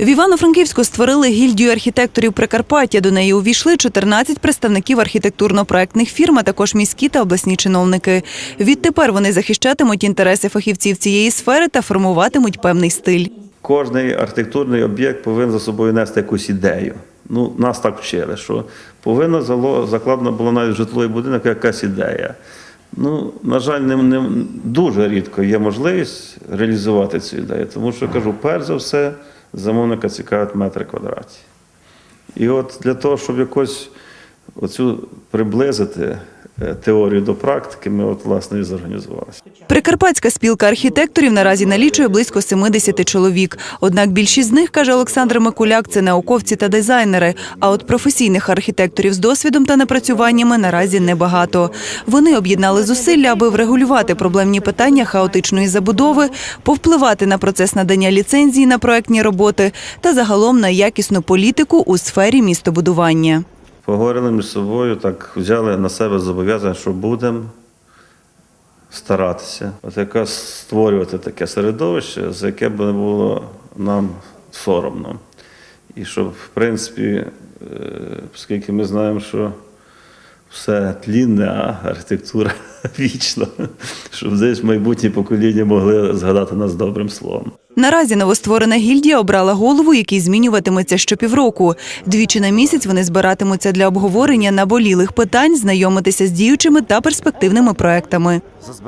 В Івано-Франківську створили гільдію архітекторів Прикарпаття. До неї увійшли 14 представників архітектурно-проектних фірм, а також міські та обласні чиновники. Відтепер вони захищатимуть інтереси фахівців цієї сфери та формуватимуть певний стиль. Кожний архітектурний об'єкт повинен за собою нести якусь ідею. Ну, нас так вчили, що повинна закладена була навіть житловий будинок якась ідея. Ну, на жаль, не, не дуже рідко є можливість реалізувати цю ідею, тому що кажу, перш за все, замовника цікавить метри квадратні. І от для того, щоб якось оцю приблизити теорію до практики, ми от власне і зорганізувалися. Прикарпатська спілка архітекторів наразі налічує близько 70 чоловік. Однак більшість з них, каже Олександр Микуляк, це науковці та дизайнери. А от професійних архітекторів з досвідом та напрацюваннями наразі небагато. Вони об'єднали зусилля, аби врегулювати проблемні питання хаотичної забудови, повпливати на процес надання ліцензії на проектні роботи та загалом на якісну політику у сфері містобудування. Поговорили між собою, так взяли на себе зобов'язання, що будемо старатися, от якраз створювати таке середовище, за яке б не було нам соромно. І щоб, в принципі, е, оскільки ми знаємо, що все тлінне, а архітектура вічна, щоб десь майбутні покоління могли згадати нас добрим словом. Наразі новостворена гільдія обрала голову, який змінюватиметься щопівроку. Двічі на місяць вони збиратимуться для обговорення наболілих питань, знайомитися з діючими та перспективними проектами.